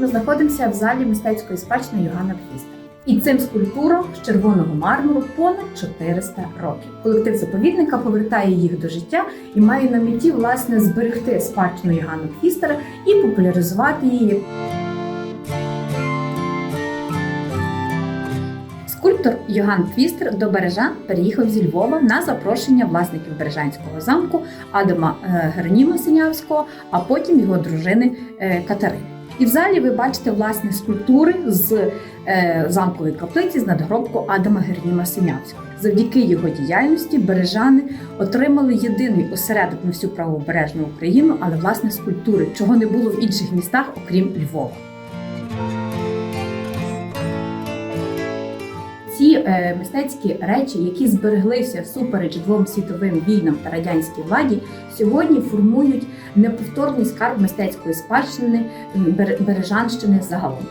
Ми знаходимося в залі мистецької спадщини Йоганна Квістера. І цим скульптурам з червоного мармуру понад 400 років. Колектив заповідника повертає їх до життя і має на меті власне зберегти спадщину Йоганна Квістера і популяризувати її. Скульптор Йоган Квістер до Бережан переїхав зі Львова на запрошення власників Бережанського замку Адама е, Герніма Синявського, а потім його дружини е, Катерини. І в залі ви бачите власні скульптури з е, замкової каплиці з надгробку Адама Герніма Синявського. Завдяки його діяльності бережани отримали єдиний осередок на всю правобережну Україну, але власне скульптури, чого не було в інших містах, окрім Львова. Ці е, мистецькі речі, які збереглися всупереч двом світовим війнам та радянській владі, сьогодні формують неповторний скарб мистецької спадщини Бережанщини загалом.